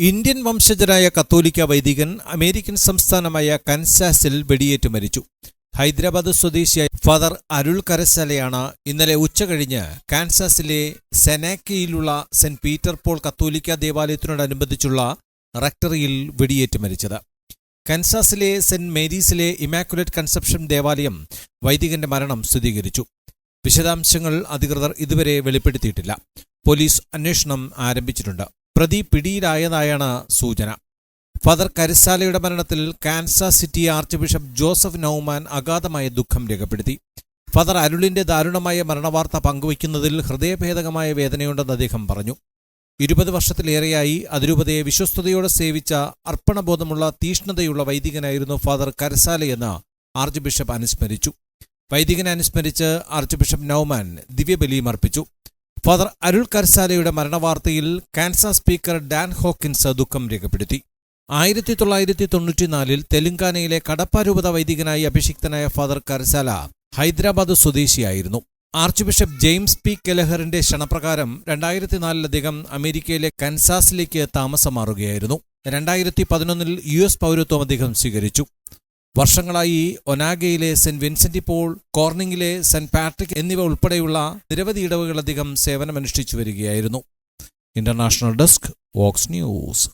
Indian വംശജരായ കത്തോലിക്ക വൈദികൻ അമേരിക്കൻ സംസ്ഥാനമായ കൻസാസിൽ വെടിയേറ്റ് മരിച്ചു. ഹൈദരാബാദ് സ്വദേശിയായ ഫാദർ അരുൾ കരശാലയാണ് ഇന്നലെ ഉച്ചകഴിഞ്ഞ് കാൻസാസിലെ സെനാക്കയിലുള്ള സെന്റ് പീറ്റർ പോൾ കത്തോലിക്ക ദേവാലയത്തിനോടനുബന്ധിച്ചുള്ള റക്ടറിയിൽ വെടിയേറ്റ് മരിച്ചത്. കൻസാസിലെ സെന്റ് മേരീസിലെ ഇമാക്കുലേറ്റ് കൺസെപ്ഷൻ ദേവാലയം വൈദികന്റെ മരണം സ്ഥിരീകരിച്ചു. വിശദാംശങ്ങൾ അധികൃതർ ഇതുവരെ വെളിപ്പെടുത്തിയിട്ടില്ല. പോലീസ് അന്വേഷണം ആരംഭിച്ചിട്ടുണ്ട്. പ്രതി പിടിയിലായതായാണ് സൂചന. ഫാദർ കരിസാലയുടെ മരണത്തിൽ Kansas city archbishop Joseph Naumann അഗാധമായ ദുഃഖം രേഖപ്പെടുത്തി. ഫാദർ അരുളിന്റെ ദാരുണമായ മരണവാർത്ത പങ്കുവയ്ക്കുന്നതിൽ ഹൃദയഭേദകമായ വേദനയുണ്ടെന്ന് അദ്ദേഹം പറഞ്ഞു. ഇരുപത് വർഷത്തിലേറെയായി അതിരൂപതയെ വിശ്വസ്തയോടെ സേവിച്ച അർപ്പണബോധമുള്ള തീഷ്ണതയുള്ള വൈദികനായിരുന്നു ഫാദർ കരസാലയെന്ന് ആർച്ച് ബിഷപ്പ് അനുസ്മരിച്ചു. വൈദികനെ അനുസ്മരിച്ച് ആർച്ച് ബിഷപ്പ് നൌമാൻ ദിവ്യബലിയും അർപ്പിച്ചു. ഫാദർ അരുൾ കർസാലയുടെ മരണവാർത്തയിൽ കാൻസാസ് സ്പീക്കർ ഡാൻ ഹോക്കിൻസ് ദുഃഖം രേഖപ്പെടുത്തി. ആയിരത്തി തൊള്ളായിരത്തി തൊണ്ണൂറ്റിനാലിൽ തെലങ്കാനയിലെ കടപ്പാരൂപത വൈദികനായി അഭിഷിക്തനായ ഫാദർ കർസാല ഹൈദരാബാദ് സ്വദേശിയായിരുന്നു. ആർച്ച് ബിഷപ്പ് ജെയിംസ് പി കെലഹറിന്റെ ക്ഷണപ്രകാരം രണ്ടായിരത്തി നാലിലധികം അമേരിക്കയിലെ കൻസാസിലേക്ക് താമസം മാറുകയായിരുന്നു രണ്ടായിരത്തി പതിനൊന്നിൽ യു എസ് പൗരത്വം അദ്ദേഹം സ്വീകരിച്ചു. വർഷങ്ങളായി ഒനാഗയിലെ സെന്റ് വിൻസെന്റ് പോൾ കോർണിംഗിലെ സെന്റ് പാട്രിക് എന്നിവ ഉൾപ്പെടെയുള്ള നിരവധി ഇടവുകളധികം സേവനമനുഷ്ഠിച്ചു വരികയായിരുന്നു. International desk Vox news.